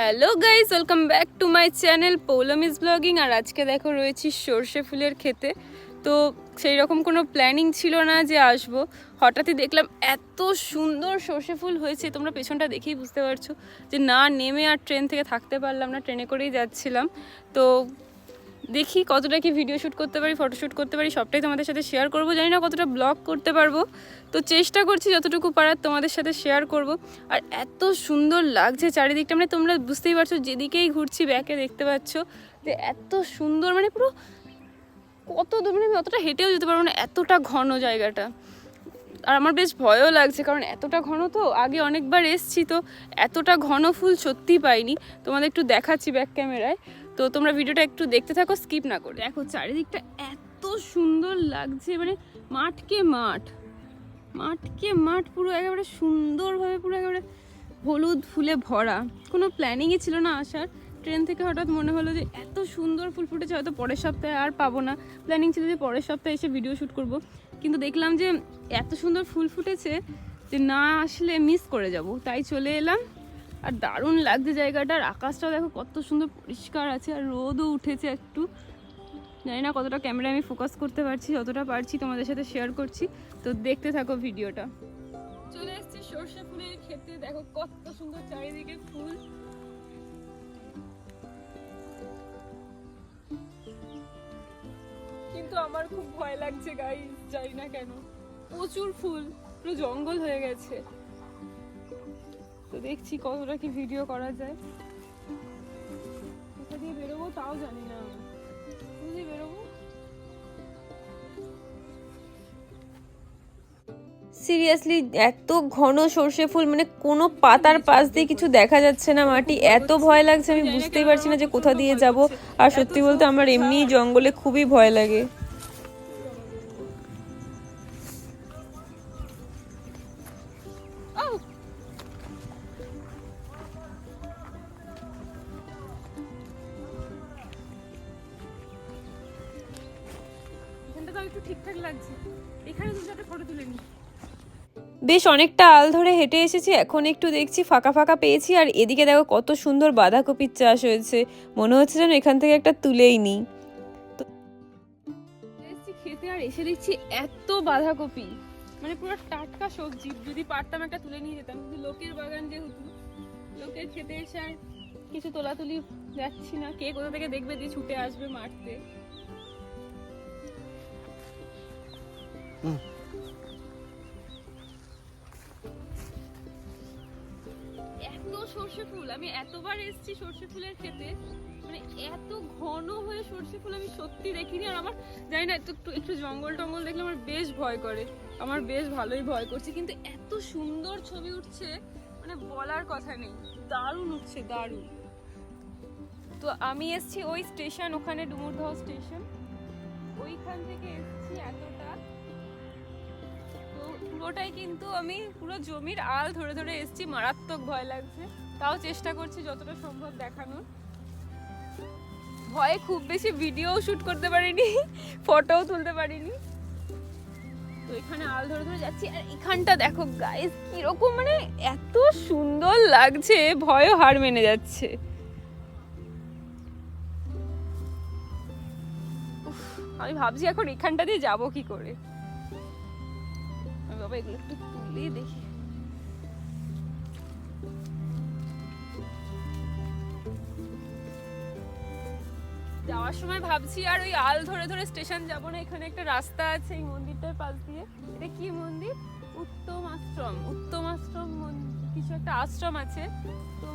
Hello guys welcome back to my channel Poulomi's blogging. আর আজকে দেখো রয়েছি সর্ষে ফুলের খেতে তো সেই রকম কোনো প্ল্যানিং ছিল না যে আসব। হঠাৎই দেখলাম এত সুন্দর সর্ষে ফুল হয়েছে। তোমরা পেছনটা দেখেই বুঝতে পারছ যে না, নেমে আর ট্রেন থেকে থাকতে পারলাম না, ট্রেনে করেই যাচ্ছিলাম। তো দেখি কতটা কি ভিডিও শ্যুট করতে পারি ফটোশ্যুট করতে পারি, সবটাই তোমাদের সাথে শেয়ার করব। জানি না কতটা ব্লগ করতে পারব। তো চেষ্টা করছি যতটুকু পারার তোমাদের সাথে শেয়ার করব। আর এত সুন্দর লাগছে চারিদিকটা। মানে তোমরা বুঝতেই পারছ, যেদিকেই ঘুরছি, ব্যাকে দেখতে পাচ্ছ। যে এত সুন্দর মানে পুরো কত দূর মানে আমি অতটা হেঁটেও যেতে পারব না, এতটা ঘন জায়গাটা। আর আমার বেশ ভয়ও লাগছে, কারণ এতটা ঘন তো, আগে অনেকবার এসছি তো, এতটা ঘন ফুল সত্যিই পাইনি। তোমাদের একটু দেখাচ্ছি ব্যাক ক্যামেরায় তো তোমরা ভিডিওটা একটু দেখতে থাকো স্কিপ না করে। দেখো, চারিদিকটা এত সুন্দর লাগছে মানে মাঠকে মাঠ। মাঠকে মাঠ পুরো একেবারে সুন্দরভাবে পুরো একেবারে হলুদ ফুলে ভরা। কোনো প্ল্যানিংই ছিল না আসার। ট্রেন থেকে হঠাৎ মনে হলো যে এত সুন্দর ফুল ফুটেছে, হয়তো পরের সপ্তাহে আর পাবো না। প্ল্যানিং ছিল যে পরের সপ্তাহে এসে ভিডিও শ্যুট করব। কিন্তু দেখলাম যে এত সুন্দর ফুল ফুটেছে যে না আসলে মিস করে যাব। তাই চলে এলাম। আর দারুণ লাগছে জায়গাটা আর আকাশটাও দেখো কত সুন্দর পরিষ্কার আছে আর রোদও উঠেছে একটু। জানি না কতটা ক্যামেরা আমি ফোকাস করতে পারছি, যতটা পারছি তোমাদের সাথে শেয়ার করছি। তো দেখতে থাকো ভিডিওটা চলে এসেছি সর্ষে ফুলের ক্ষেত্রে দেখো কত সুন্দর চারিদিকে ফুল। কিন্তু আমার খুব ভয় লাগছে গাই জানি না কেন। প্রচুর ফুল, পুরো জঙ্গল হয়ে গেছে। তো দেখছি কতটা কি ভিডিও করা যায়। কোথা দিয়ে বেরোবো তাও জানি না। দিয়ে বেরোবো? সিরিয়াসলি এত ঘন সর্ষে ফুল মানে কোনো পাতার পাশ দিয়ে কিছু দেখা যাচ্ছে না মাটি। এত ভয় লাগছে আমি বুঝতেই পারছি না যে কোথা দিয়ে যাব। আর সত্যি বলতে আমার এমনি জঙ্গলে খুবই ভয় লাগে। একটু ঠিকঠাক লাগছে। এখানে তুমি একটা ফটো তুলে বেশ অনেকটা আল ধরে হেঁটে এসেছি। এখন একটু দেখছি ফাঁকা ফাঁকা পেয়েছি। আর এদিকে দেখো কত সুন্দর বাঁধাকপির চাষ হয়েছে। মনে হচ্ছে যেন এখান থেকে একটা তুলেই নিই খেতে আর এসে দেখছি এত বাঁধাকপি। মানে পুরো টাটকা সবজি। যদি পারতাম একটা তুলে নিয়ে যেতাম। কিন্তু লোকের বাগান যেহেতু লোকের খেতে এসে আর কিছু তোলাতুলি যাচ্ছি না। কে কোথা থেকে দেখবে যে ছুটে আসবে মারতে। এত সর্ষে ফুল, আমি এতবার এসেছি সর্ষে ফুলের মানে এত ঘন হয়ে সর্ষে ফুল আমি সত্যি দেখিনি, আর জানি না, একটু একটু জঙ্গল টঙ্গল দেখলে আমার বেশ ভয় করে, আমার বেশ ভালোই ভয় করছে, কিন্তু এত সুন্দর ছবি উঠছে মানে বলার কথা নেই, দারুণ উঠছে, দারুণ। তো আমি এসেছি ওই স্টেশন, ওখানে ডুমুরদহ স্টেশন, ওইখান থেকে এসেছি এতটা পুরোটাই কিন্তু আমি পুরো জমির আল ধরে ধরে এসেছি, মারাত্মক ভয় লাগছে। তাও চেষ্টা করছি যতটা সম্ভব দেখানোর। ভয়ে খুব বেশি ভিডিও শুট করতে পারিনি ফটোও তুলতে পারিনি। তো এখানে আল ধরে ধরে যাচ্ছি, আর এখানটা দেখো গাইস কীরকম মানে এত সুন্দর লাগছে, ভয়ও হার মেনে যাচ্ছে। আমি ভাবছি এখন এখানটা দিয়ে যাব কি করে। বাবা, এগুলো একটু তুলে দেখি। যাওয়ার সময় ভাবছি, আর ওই আল ধরে ধরে স্টেশন যাব না, এখানে একটা রাস্তা আছে এই মন্দিরটার পাশ দিয়ে। এটা কি মন্দির? উত্তম আশ্রম উত্তম আশ্রম কিছু একটা আশ্রম আছে। তো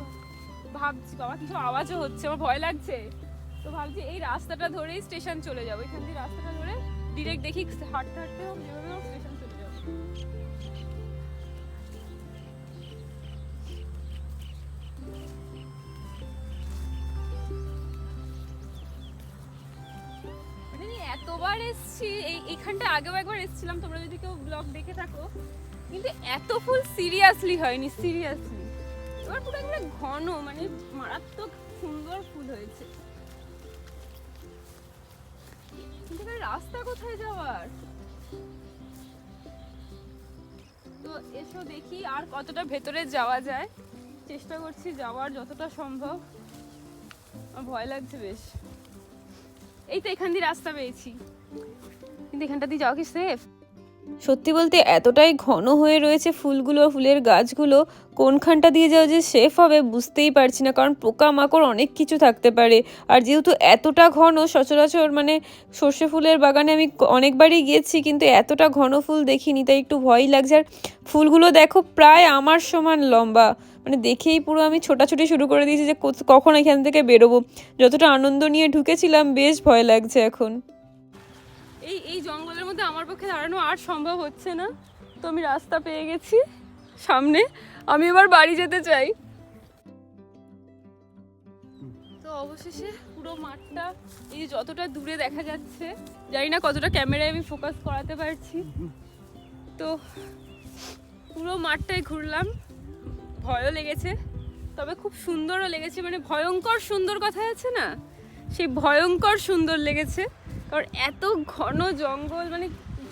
ভাবছি, বাবা, কিছু আওয়াজও হচ্ছে, আমার ভয় লাগছে। তো ভাবছি, এই রাস্তাটা ধরেই স্টেশন চলে যাব। এখান দিয়ে রাস্তাটা ধরে ডিরেক্ট দেখি, হাঁটতে হাঁটতে যেভাবে স্টেশন এতবার এসেছি, এই এখানটা আগেও একবার এসেছিলাম, তোমরা যদি কেউ ব্লগ দেখে থাকো। কিন্তু এত ফুল সিরিয়াসলি হয়নি সিরিয়াসলি এবার পুরো একবারে ঘন মানে মারাত্মক সুন্দর ফুল হয়েছে। কিন্তু রাস্তা কোথায় যাওয়ার? তো এসো দেখি আর কতটা ভেতরে যাওয়া যায়। চেষ্টা করছি যাওয়ার যতটা সম্ভব। ভয় লাগছে বেশ। এই তো এখান দিয়ে রাস্তা পেয়েছি। কিন্তু এখানটা দিয়ে যাওয়া কি সেফ সত্যি বলতে এতটাই ঘন হয়ে রয়েছে ফুলগুলো, ফুলের গাছগুলো, কোনখানটা দিয়ে যাওয়া যে সেফ হবে বুঝতেই পারছি না, কারণ পোকামাকড় অনেক কিছু থাকতে পারে। আর যেহেতু এতটা ঘন, সচরাচর মানে সর্ষে ফুলের বাগানে আমি অনেকবারই গিয়েছি, কিন্তু এতটা ঘন ফুল দেখিনি, তাই একটু ভয়ই লাগছে। আর ফুলগুলো দেখো প্রায় আমার সমান লম্বা। মানে দেখেই পুরো আমি ছোটাছুটি শুরু করে দিয়েছি যে কখন এখান থেকে বেরোবো। যতটা আনন্দ নিয়ে ঢুকেছিলাম, বেশ ভয় লাগছে এখন। এই এই জঙ্গলের মধ্যে আমার পক্ষে দাঁড়ানো আর সম্ভব হচ্ছে না। তো আমি রাস্তা পেয়ে গেছি সামনে। আমি এবার বাড়ি যেতে চাই। তো অবশেষে পুরো মাঠটা এই যে যতটা দূরে দেখা যাচ্ছে, জানি না কতটা ক্যামেরায় আমি ফোকাস করাতে পারছি। তো পুরো মাঠটাই ঘুরলাম। ভয়ও লেগেছে, তবে খুব সুন্দরও লেগেছে। মানে ভয়ঙ্কর সুন্দর কথা আছে না? সেই ভয়ঙ্কর সুন্দর লেগেছে। কারণ এত ঘন জঙ্গল মানে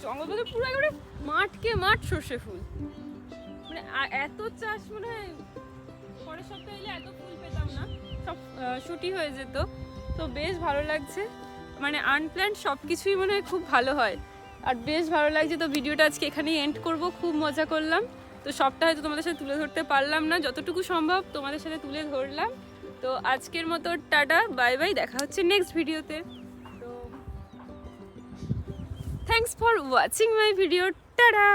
জঙ্গল বলতে পুরো একেবারে মাঠকে মাঠ সর্ষে ফুল। মানে এত চাষ মনে হয় পরের সপ্তাহে এলে এত ফুল পেতাম না। সব শুটি হয়ে যেত। তো বেশ ভালো লাগছে। মানে আনপ্ল্যান্ড সব কিছুই মনে হয় খুব ভালো হয়। আর বেশ ভালো লাগছে। তো ভিডিওটা আজকে এখানেই এন্ড করব। খুব মজা করলাম। তো সবটা হয়তো তোমাদের সাথে তুলে ধরতে পারলাম না। যতটুকু সম্ভব তোমাদের সাথে তুলে ধরলাম। তো আজকের মতো টাটা, বাই বাই, দেখা হচ্ছে নেক্সট ভিডিওতে তো thanks for watching my video ta ta!